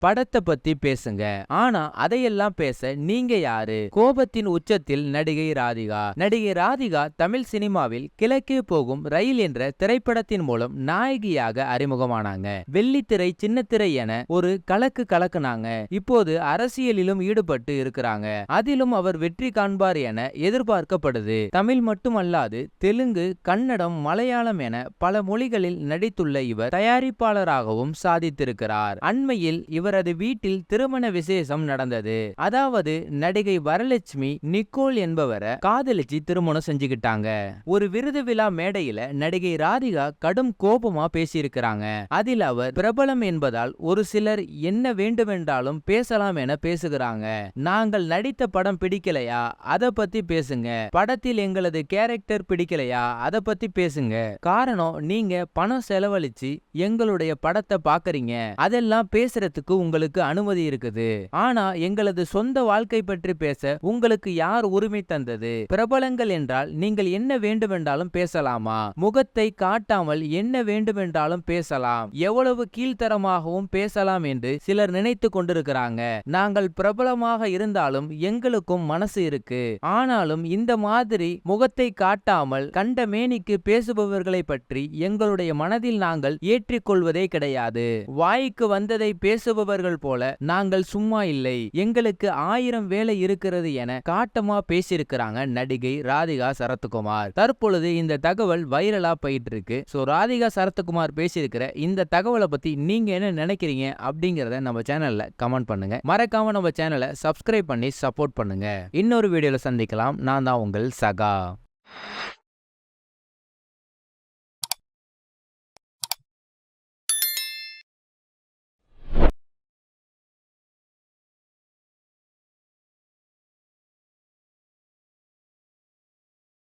படத்தை பத்தி பேசுங்க. ஆனா அதையெல்லாம் பேச நீங்க யாரு? கோபத்தின் உச்சத்தில் நடிகை ராதிகா. நடிகை ராதிகா தமிழ் சினிமாவில் கிழக்கே போகும் ரயில் என்ற திரைப்படத்தின் மூலம் நாயகியாக அறிமுகமானாங்க. வெள்ளித்திரை சின்னத்திரை என ஒரு கலக்கு கலக்குனாங்க. இப்போது அரசியலிலும் ஈடுபட்டு இருக்கிறாங்க. அதிலும் அவர் வெற்றி காண்பார் என எதிர்பார்க்கப்படுது. தமிழ் மட்டுமல்லாது தெலுங்கு கன்னடம் மலையாளம் என பல மொழிகளில் நடித்துள்ள இவர் தயாரிப்பாளராகவும் சாதித்திருக்கிறார். அண்மையில் இவர் இவரது வீட்டில் திருமண விசேஷம் நடந்தது. அதாவது நடிகை வரலட்சுமி நிக்கோல் என்பவரை காதலிச்சு திருமணம் செஞ்சுக்கிட்டாங்க. ஒரு விருது விழா மேடையில நடிகை ராதிகா கடும் கோபமா பேசியிருக்கிறாங்க. அதில் அவர் பிரபலம் என்பதால் ஒரு சிலர் என்ன வேண்டுமென்றாலும் பேசலாம் என பேசுகிறாங்க. நாங்கள் நடித்த படம் பிடிக்கலையா? அத பத்தி பேசுங்க. படத்தில் எங்களது கேரக்டர் பிடிக்கலையா? அத பத்தி பேசுங்க. காரணம் நீங்க பணம் செலவழிச்சு எங்களுடைய படத்தை பாக்குறீங்க. அதெல்லாம் பேசுறதுக்கு உங்களுக்கு அனுமதி இருக்குது. ஆனா எங்களது சொந்த வாழ்க்கை பற்றி பேச உங்களுக்கு யார் உரிமை தந்தது? பிரபலங்கள் என்றால் நீங்கள் என்ன வேண்டுமென்றாலும் பேசலாமா? முகத்தை காட்டாமல் என்ன வேண்டுமென்றாலும் பேசலாம். எவ்வளவு கீழ்த்தரமாகவும் பேசலாம் என்று சிலர் நினைத்து கொண்டிருக்கிறாங்க. நாங்கள் பிரபலமாக இருந்தாலும் எங்களுக்கும் மனசு இருக்கு. ஆனாலும் இந்த மாதிரி முகத்தை காட்டாமல் கண்ட மேனிக்கு பேசுபவர்களை பற்றி எங்களுடைய மனதில் நாங்கள் ஏற்றிக்கொள்வதே கிடையாது. வாய்க்கு வந்ததை பேசுபவர்கள் போல நாங்கள் சும்மா இல்லை. எங்களுக்கு ஆயிரம் வேலை இருக்கிறது என காட்டமா பேசியிருக்கிறாங்க நடிகை ராதிகா சரத்குமார். தற்பொழுது இந்த தகவல் வைரலா போயிட்டு இருக்கு சோ ராதிகா சரத்குமார் பேசியிருக்கிற இந்த தகவலை பத்தி நீங்க என்ன நினைக்கிறீங்க அப்படிங்கறத நம்ம சேனல்ல கமெண்ட் பண்ணுங்க. மறக்காம நம்ம சேனலை சப்ஸ்கிரைப் பண்ணி சப்போர்ட் பண்ணுங்க. இன்னொரு வீடியோல சந்திக்கலாம். நான் தான் உங்கள் சகா.